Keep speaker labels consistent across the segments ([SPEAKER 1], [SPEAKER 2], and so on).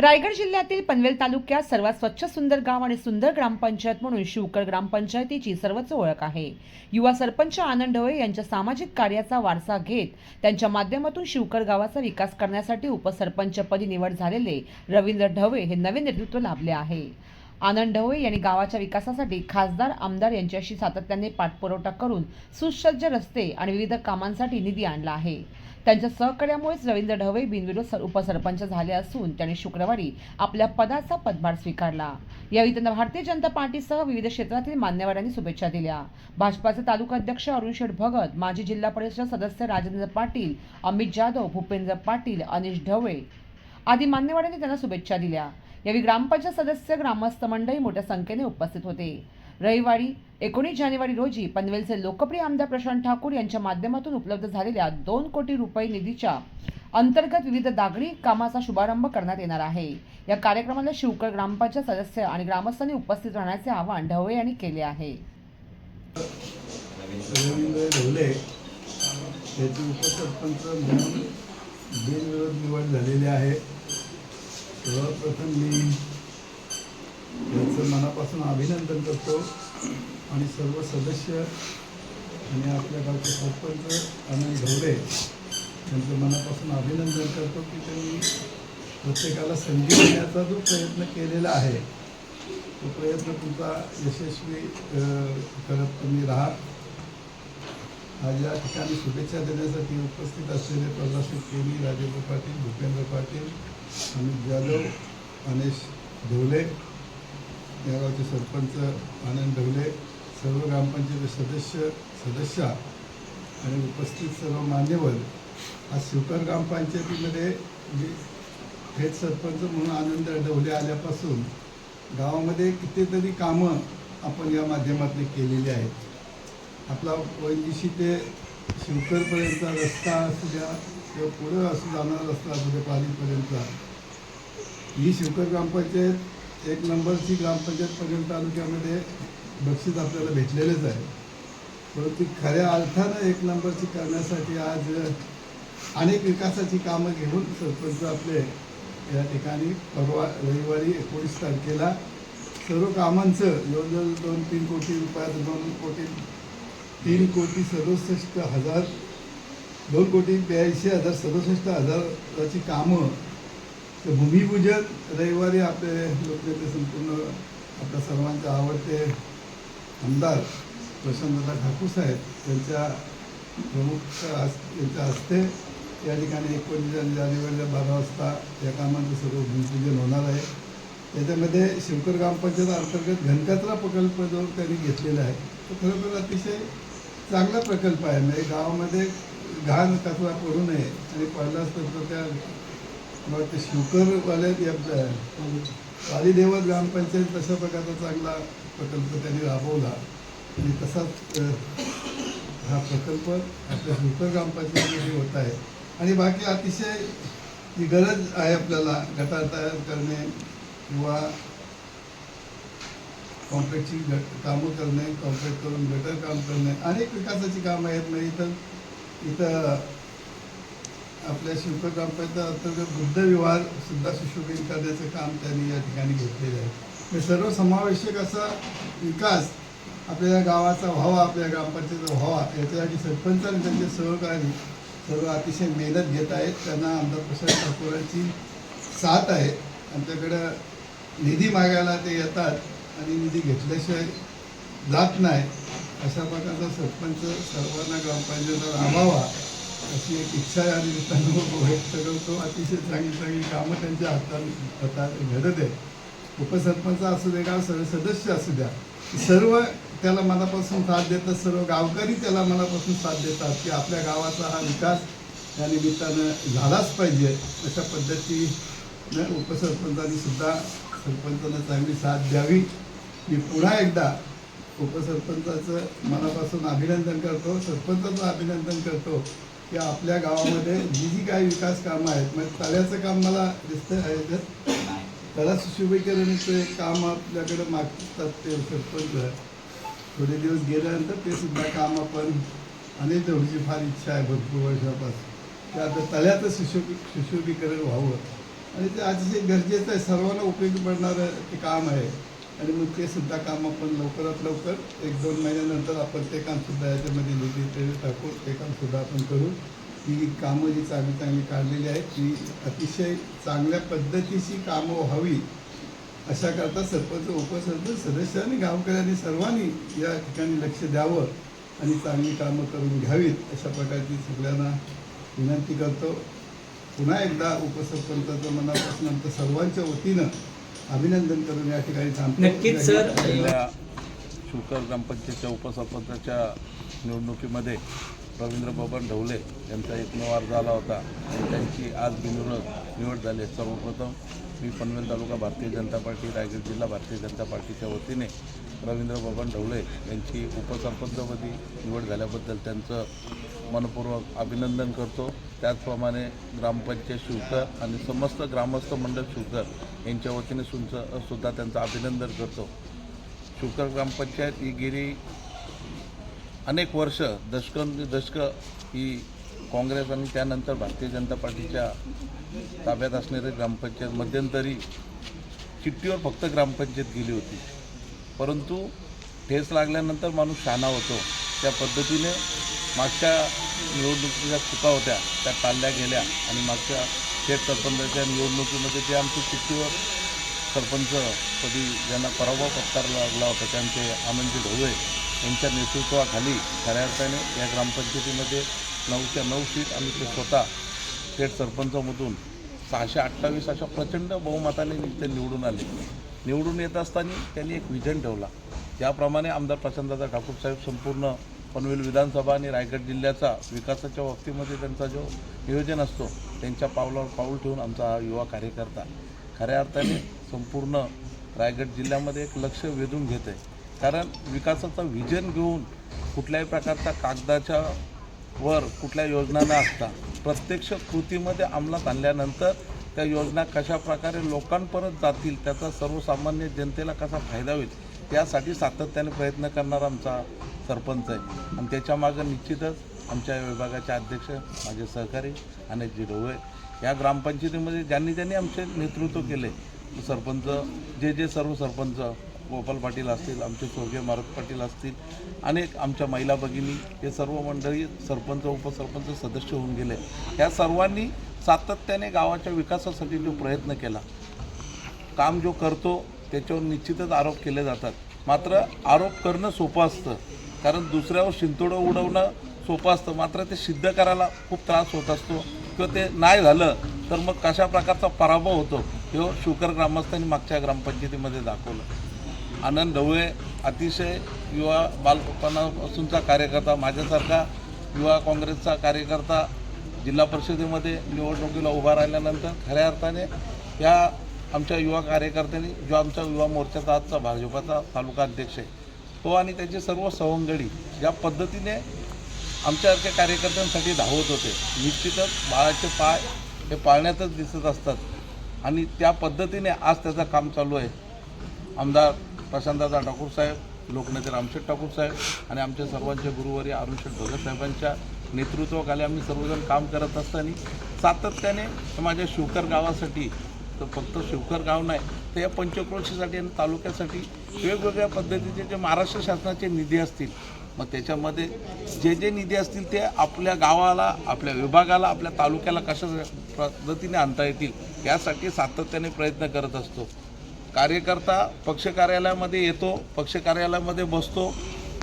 [SPEAKER 1] रायगड जिल्ह्यातील पनवेल तालुक्यात सर्वात स्वच्छ सुंदर गाव आणि सुंदर ग्रामपंचायत म्हणून शिवकर ग्रामपंचायतीची सर्वच ओळख आहे. युवा सरपंच आनंद ढवळे यांच्या सामाजिक कार्याचा वारसा घेत त्यांच्या माध्यमातून शिवकर गावाचा विकास करण्यासाठी उपसरपंचपदी निवड झालेले रवींद्र ढवळे हे नवे नेतृत्व लाभले आहे. आनंद ढवळे यांनी गावाच्या विकासासाठी खासदार आमदार यांच्याशी सातत्याने पाठपुरवठा करून सुसज्ज रस्ते आणि विविध कामांसाठी निधी आणला आहे. त्यांच्या सहकार्यामुळेच रवींद्र ढवळे बिनविरोध उपसरपंच झाले असून त्यांनी शुक्रवारी आपल्या पदाचा पदभार स्वीकारला. यावेळी त्यांना भारतीय जनता पार्टीसह विविध क्षेत्रातील मान्यवरांनी शुभेच्छा दिल्या. भाजपाचे तालुका अध्यक्ष अरुण शेठ भगत माजी जिल्हा परिषद सदस्य राजेंद्र पाटील अमित जाधव भूपेंद्र पाटील अनिश ढवळे आदी मान्यवरांनी त्यांना शुभेच्छा दिल्या. यावेळी ग्रामपंचायत सदस्य ग्रामस्थ मंडळी मोठ्या संख्येने उपस्थित होते. रविवारी एकोणीस जानेवारी रोजी पनवेलचे लोकप्रिय आमदार प्रशांत ठाकूर यांच्या माध्यमातून उपलब्ध झालेल्या दोन कोटी रुपये निधीच्या अंतर्गत विविध दागडी कामाचा शुभारंभ करण्यात येणार आहे. या कार्यक्रमाला शिवकर ग्रामपंचायत सदस्य आणि ग्रामस्थांनी उपस्थित राहण्याचे आवाहन ढवळे यांनी केले आहे.
[SPEAKER 2] त्याचे उपसरपंच म्हणून बिनविरोध निवड झालेली आहे. सर्वप्रथम मी मनापासून अभिनंदन करतो. आणि सर्व सदस्य आणि आपल्या गावचे सरपंच आनंद ढवळे त्यांचं मनापासून अभिनंदन करतो की त्यांनी प्रत्येकाला संधी देण्याचा जो प्रयत्न केलेला आहे तो प्रयत्न तुमचा यशस्वी करत तुम्ही राहा आज या ठिकाणी शुभेच्छा देण्यासाठी उपस्थित असलेले प्रल्हाद केली राजेंद्र पाटील भूपेंद्र पाटील अमित जाधव अनेश ढोले या गावचे सरपंच आनंद ढवले सर्व ग्रामपंचायत सदस्य सदस्या आणि उपस्थित सर्व मान्यवर आज शिवकर ग्रामपंचायतीमध्ये जी थेट सरपंच म्हणून आनंद ढवले आल्यापासून गावामध्ये कितीतरी कामं आपण या माध्यमातून केलेली आहेत. आपला वैदिशी ते शिवकरपर्यंतचा रस्ता असू द्या किंवा पुढं असू जाणारा रस्ता असू द्या पालीपर्यंतचा ही शिवकर ग्रामपंचायत एक नंबरची ग्रामपंचायत तालुक्यामध्ये बक्षीस आपल्याला भेटलेलेच आहे. परंतु खऱ्या अर्थानं एक नंबरची करण्यासाठी आज अनेक विकासाची कामं घेऊन सरपंच आपले या ठिकाणी परवा रविवारी एकोणीस तारखेला सर्व कामांचं जवळजवळ दोन तीन कोटी रुपयात दोन कोटी तीन कोटी सदुसष्ट हजार दोन कोटी ब्याऐंशी हजार सदुसष्ट हजाराची कामं तर भूमिपूजन रविवारी आपले लोकनेते संपूर्ण आपल्या सर्वांचे आवडते आमदार प्रशांतदा ठाकूर साहेब त्यांच्या प्रमुख यांच्या हस्ते या ठिकाणी एकोणीस जानेवारीला बारा वाजता या कामाचं सर्व भूमिपूजन होणार आहे. त्याच्यामध्ये शिवकर ग्रामपंचायत अंतर्गत घनकचरा प्रकल्प जो त्यांनी घेतलेला आहे तो खरोखर अतिशय चांगला प्रकल्प आहे. म्हणजे गावामध्ये घाण कचरा पडू नये आणि पडलाच तर त्या मग ते शिवकरवाल्या वालीदेवत ग्रामपंचायत तशा प्रकारचा चांगला प्रकल्प त्यांनी राबवला. आणि तसाच हा प्रकल्प आपल्या शिवकर ग्रामपंचायतीमध्ये होत आहे. आणि बाकी अतिशय जी गरज आहे आपल्याला गटार तयार करणे किंवा कॉम्प्लेक्सची गट कामं करणे कॉम्प्लेक्ट करून गटर काम करणे. अनेक विकासाची कामं आहेत. नाही इथं इथं आपल्या शिवकर ग्रामपंचायत अंतर्गत बुद्ध विवाह सुद्धा सुशोभित करण्याचं काम त्यांनी या ठिकाणी घेतलेलं आहे. म्हणजे सर्व समावेशक असा विकास आपल्या या गावाचा व्हावा आपल्या ग्रामपंचायतीचा व्हावा याच्यासाठी सरपंच आणि त्यांचे सहकारी सर्व अतिशय मेहनत घेत आहेत. त्यांना आमदार प्रसाद ठाकूरांची साथ आहे. आमच्याकडं निधी मागायला ते येतात आणि निधी घेतल्याशिवाय जात नाही. अशा प्रकारचा सरपंच सर्वांना ग्रामपंचायतीवर आभावा अशी एक इच्छा आहे आणि त्यांना सगळं करतो अतिशय चांगली चांगली कामं त्यांच्या हातात हातात घडत आहे उपसरपंच असू दे गाव सर्व सदस्य असू द्या सर्व त्याला मनापासून साथ देतात सर्व गावकरी त्याला मनापासून साथ देतात की आपल्या गावाचा हा विकास या निमित्तानं झालाच पाहिजे. अशा पद्धतीनं उपसरपंचांनी सुद्धा सरपंचांना चांगली साथ द्यावी. मी पुन्हा एकदा उपसरपंचाचं मनापासून अभिनंदन करतो सरपंचाचं अभिनंदन करतो. की आपल्या गावामध्ये जी जी काही विकास कामं आहेत म्हणजे तळ्याचं काम मला दिसतं आहे तर तळा सुशोभीकरणाचं एक काम आपल्याकडे मागतात ते सरपंच थोडे दिवस गेल्यानंतर ते सुद्धा काम आपण अनेक तेवढीची फार इच्छा आहे भरपूर वर्षापासून. की आता तळ्याचं सुशोभी सुशोभीकरण व्हावं. आणि ते अतिशय गरजेचं आहे सर्वांना उपयोगी पडणारं ते काम आहे. आणि मग ते सुद्धा काम आपण लवकरात लवकर एक दोन महिन्यानंतर आपण ते कामसुद्धा याच्यामध्ये निधी ते ते कामसुद्धा आपण करू ही कामं जी चांगली चांगली काढलेली आहेत ती अतिशय चांगल्या पद्धतीची कामं व्हावी अशाकरता सरपंच उपसरपंच सदस्य आणि गावकऱ्यांनी सर्वांनी या ठिकाणी लक्ष द्यावं आणि चांगली कामं करून घ्यावीत अशा प्रकारची सगळ्यांना विनंती करतो. पुन्हा एकदा उपसरपंचाचं मनापासून आमचं सर्वांच्या वतीनं अभिनंदन करून या ठिकाणी थांबतो
[SPEAKER 3] नक्कीच सर.
[SPEAKER 4] शुकर ग्रामपंचायतच्या उपसरपंचाच्या निवडणुकीमध्ये रवींद्र बबन ढवले यांचा एकमेवार झाला होता आणि त्यांची आज बिनविरोध निवड झाली. सर्वप्रथम मी पनवेल तालुका भारतीय जनता पार्टी रायगड जिल्हा भारतीय जनता पार्टीच्या वतीने रवींद्र बबन ढवळे यांची उपसरपंचपदी निवड झाल्याबद्दल त्यांचं मनपूर्वक अभिनंदन करतो. त्याचप्रमाणे ग्रामपंचायत शिवकर आणि समस्त ग्रामस्थ मंडळ शिवकर यांच्या वतीने सुंचं सुद्धा त्यांचं अभिनंदन करतो. शुकर ग्रामपंचायत ही गेली अनेक वर्ष दशकं दशकं ही काँग्रेस आणि त्यानंतर भारतीय जनता पार्टीच्या ताब्यात असणारी ग्रामपंचायत मध्यंतरी चिठ्ठीवर फक्त ग्रामपंचायत गेली होती. परंतु ठेस लागल्यानंतर माणूस शहाणा होतो. त्या पद्धतीने मागच्या निवडणुकीच्या चुका होत्या त्या टाळल्या गेल्या आणि मागच्या थेट सरपंचाच्या निवडणुकीमध्ये जे आमची चिठ्ठीवर सरपंचपदी ज्यांना पराभव पत्करावा लागला होता त्यांचे आनंदी ढोळे यांच्या नेतृत्वाखाली खऱ्या अर्थाने या ग्रामपंचायतीमध्ये नऊच्या नऊ सीट आणि ते स्वतः थेट सरपंचमधून सहाशे अठ्ठावीस अशा प्रचंड बहुमताने ते निवडून आले. निवडून येत असताना त्यांनी एक विजन ठेवला. ज्याप्रमाणे आमदार प्रशांतदादा ठाकूर साहेब संपूर्ण पनवेल विधानसभा आणि रायगड जिल्ह्याचा विकासाच्या बाबतीमध्ये त्यांचा जो नियोजन असतो त्यांच्या पावलावर पाऊल ठेवून आमचा हा युवा कार्यकर्ता खऱ्या अर्थाने संपूर्ण रायगड जिल्ह्यामध्ये एक लक्ष वेधून घेत आहे कारण विकासाचा विजन घेऊन कुठल्याही प्रकारचा कागदाच्या वर कुठल्या योजना न असता प्रत्यक्ष कृतीमध्ये अंमलात आणल्यानंतर त्या योजना कशा प्रकारे लोकांपर्यंत जातील त्याचा सर्वसामान्य जनतेला कसा फायदा होईल यासाठी सातत्याने प्रयत्न करणारा आमचा सरपंच आहे. आणि त्याच्यामागं निश्चितच आमच्या विभागाचे अध्यक्ष माझे सहकारी अनेकजी ढोळे या ग्रामपंचायतीमध्ये ज्यांनी ज्यांनी आमचे नेतृत्व केले सरपंच जे जे सर्व सरपंच गोपाल पाटील असतील आमचे स्वर्गीय मारुत पाटील असतील अनेक आमच्या महिला भगिनी हे सर्व मंडळी सरपंच उपसरपंच सदस्य होऊन गेले. या सर्वांनी सातत्याने गावाच्या विकासासाठी जो प्रयत्न केला काम जो करतो त्याच्यावर निश्चितच आरोप केले जातात. मात्र आरोप करणं सोपं असतं कारण दुसऱ्यावर शिंतोडं उडवणं सोपं असतं. मात्र ते सिद्ध करायला खूप त्रास होत असतो. किंवा ते नाही झालं तर मग कशा प्रकारचा पराभव होतो हे शुकर ग्रामस्थांनी मागच्या ग्रामपंचायतीमध्ये दाखवलं. आनंद ढवळे अतिशय युवा बालपणापासूनचा कार्यकर्ता माझ्यासारखा युवा काँग्रेसचा कार्यकर्ता जिल्हा परिषदेमध्ये निवडणुकीला उभा राहिल्यानंतर खऱ्या अर्थाने या आमच्या युवा कार्यकर्त्यांनी जो आमचा युवा मोर्चाचा आजचा भाजपाचा तालुका अध्यक्ष आहे तो आणि त्याची सर्व सवंगडी ज्या पद्धतीने आमच्यासारख्या कार्यकर्त्यांसाठी धावत होते. निश्चितच बाळाचे पाय हे पाळण्यातच दिसत असतात आणि त्या पद्धतीने आज त्याचं काम चालू आहे. आमदार प्रशांतदादा ठाकूर साहेब लोकनेते रामशेठ ठाकूर साहेब आणि आमच्या सर्वांचे गुरुवारी अरुणशेठ भगत साहेबांच्या नेतृत्वाखाली आम्ही सर्वजण काम करत असताना सातत्याने माझ्या शिवकर गावासाठी तर फक्त शिवकर गाव नाही तर या पंचक्रोशीसाठी आणि तालुक्यासाठी वेगवेगळ्या पद्धतीचे जे महाराष्ट्र शासनाचे निधी असतील मग त्याच्यामध्ये जे जे निधी असतील ते आपल्या गावाला आपल्या विभागाला आपल्या तालुक्याला कशा पद्धतीने आणता येतील यासाठी सातत्याने प्रयत्न करत असतो. कार्यकर्ता पक्ष कार्यालयामध्ये येतो पक्ष कार्यालयामध्ये बसतो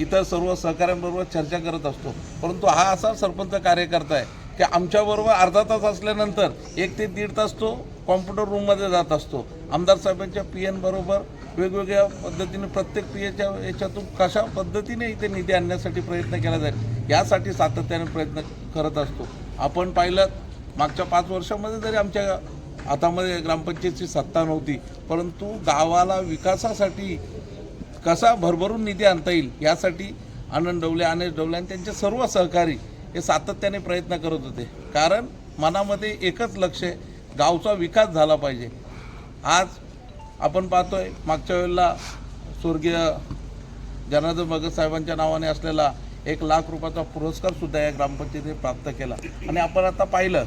[SPEAKER 4] इतर सर्व सहकाऱ्यांबरोबर चर्चा करत असतो. परंतु हा असा सरपंच कार्यकर्ता आहे की आमच्याबरोबर अर्धा तास असल्यानंतर एक ते दीड तास तो कॉम्प्युटर रूममध्ये जात असतो. आमदार साहेबांच्या पी एनबरोबर वेगवेगळ्या पद्धतीने प्रत्येक पी एच्या याच्यातून कशा पद्धतीने इथे निधी आणण्यासाठी प्रयत्न केला जाईल यासाठी सातत्याने प्रयत्न करत असतो. आपण पाहिलं मागच्या पाच वर्षामध्ये जरी आमच्या हातामध्ये ग्रामपंचायतची सत्ता नव्हती परंतु गावाला विकासासाठी कसा भरभरून निधी आणता येईल यासाठी आनंद डवले अनेश डवले आणि त्यांचे सर्व सहकारी हे सातत्याने प्रयत्न करत होते. कारण मनामध्ये एकच लक्ष आहे गावचा विकास झाला पाहिजे. आज आपण पाहतोय मागच्या वेळेला स्वर्गीय जनार्दन भगत साहेबांच्या नावाने असलेला एक लाख रुपयाचा पुरस्कार सुद्धा या ग्रामपंचायतीने प्राप्त केला. आणि आपण आता पाहिलं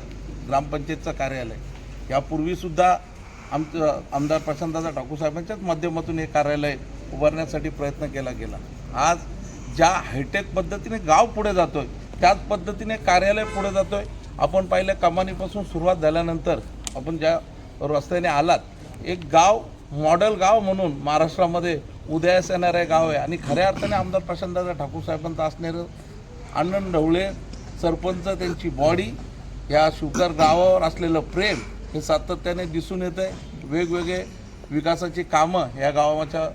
[SPEAKER 4] ग्रामपंचायतचं कार्यालय. यापूर्वीसुद्धा आमचं आमदार प्रशांतदादा ठाकूर साहेबांच्याच माध्यमातून हे कार्यालय उभारण्यासाठी प्रयत्न केला गेला. आज ज्या हायटेक पद्धतीने गाव पुढे जातोय त्याच पद्धतीने कार्यालय पुढे जातोय आपण पाहिलं कमानीपासून सुरुवात झाल्यानंतर आपण ज्या रस्त्याने आलात एक गाव मॉडेल गाव म्हणून महाराष्ट्रामध्ये उदयास येणारे गाव आहे. आणि खऱ्या अर्थाने आमदार प्रशांतदादा ठाकूर साहेबांचं असणारं आनंद ढवळे सरपंच त्यांची बॉडी या शुकर गावावर असलेलं प्रेम हे सातत्याने दिसून येतं आहे वेगवेगळे विकासाची कामं या गावाच्या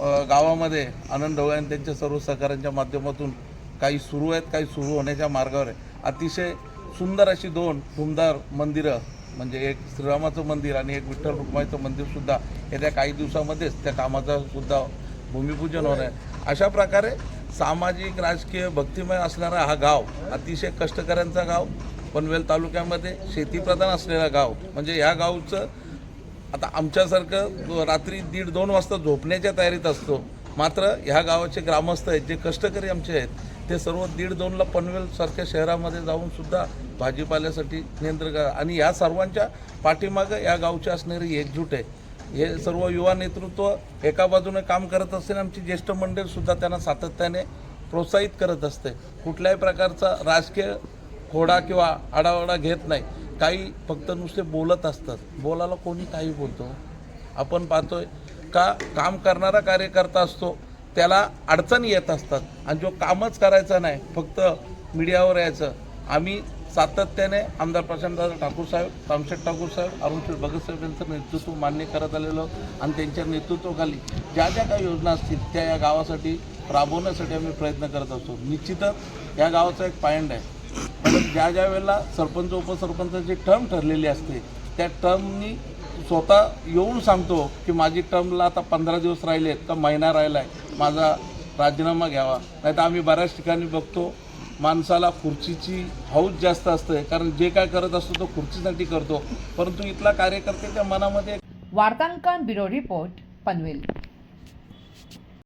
[SPEAKER 4] गावामध्ये आनंद ढवळे आणि त्यांच्या सर्व सहकाऱ्यांच्या माध्यमातून काही सुरू आहेत काही सुरू होण्याच्या मार्गावर आहे. अतिशय सुंदर अशी दोन धुमदार मंदिरं म्हणजे एक श्रीरामाचं मंदिर आणि एक विठ्ठल रुक्माईचं मंदिरसुद्धा येत्या काही दिवसामध्येच त्या कामाचं सुद्धा भूमिपूजन होणार आहे. अशा प्रकारे सामाजिक राजकीय भक्तिमय असणारा हा गाव अतिशय कष्टकऱ्यांचा गाव. पनवेल तालुक्यामध्ये शेतीप्रधान असलेला गाव म्हणजे ह्या गावचं आता आमच्यासारखं रात्री दीड दोन वाजता झोपण्याच्या तयारीत असतो. मात्र ह्या गावाचे ग्रामस्थ आहेत जे कष्टकरी आमचे आहेत ते सर्व दीड दोनला पनवेलसारख्या शहरामध्ये जाऊन सुद्धा भाजीपाल्यासाठी नियंत्रण करा आणि या सर्वांच्या पाठीमागं या गावची असणारी एकजूट आहे. हे सर्व युवा नेतृत्व एका बाजूने काम करत असताना आमची ज्येष्ठ मंडळीसुद्धा त्यांना सातत्याने प्रोत्साहित करत असते. कुठल्याही प्रकारचा राजकीय खोडा किंवा आडावाडा घेत नाही. काही फक्त नुसते बोलत असतात. बोलायला कोणी काही बोलतो? आपण पाहतोय का काम करणारा कार्यकर्ता असतो त्याला अडचणी येत असतात आणि जो कामच करायचा नाही फक्त मीडियावर यायचं. आम्ही सातत्याने आमदार प्रशांतदादा ठाकूर साहेब रामशेठ ठाकूर साहेब अरुणशेठ भगत साहेब यांचं नेतृत्व मान्य करत आलेलो आणि त्यांच्या नेतृत्वाखाली ज्या ज्या काही योजना असतील त्या या गावासाठी राबवण्यासाठी आम्ही प्रयत्न करत असतो. निश्चितच या गावाचा एक पायंड आहे. पण ज्या ज्या वेळेला सरपंच उपसरपंचाची टर्म ठरलेली असते त्या टर्मनी स्वतः येऊन सांगतो की माझी टर्मला आता पंधरा दिवस राहिलेत का महिना राहिला आहे माझा राजीनामा घ्यावा. नाही तर आम्ही बऱ्याच ठिकाणी बघतो माणसाला खुर्चीची हौस जास्त असते कारण जे काय करत असतो तो खुर्चीसाठी करतो. परंतु इथला कार्यकर्त्याच्या मनामध्ये
[SPEAKER 1] वार्तांकन ब्युरो रिपोर्ट पनवेल.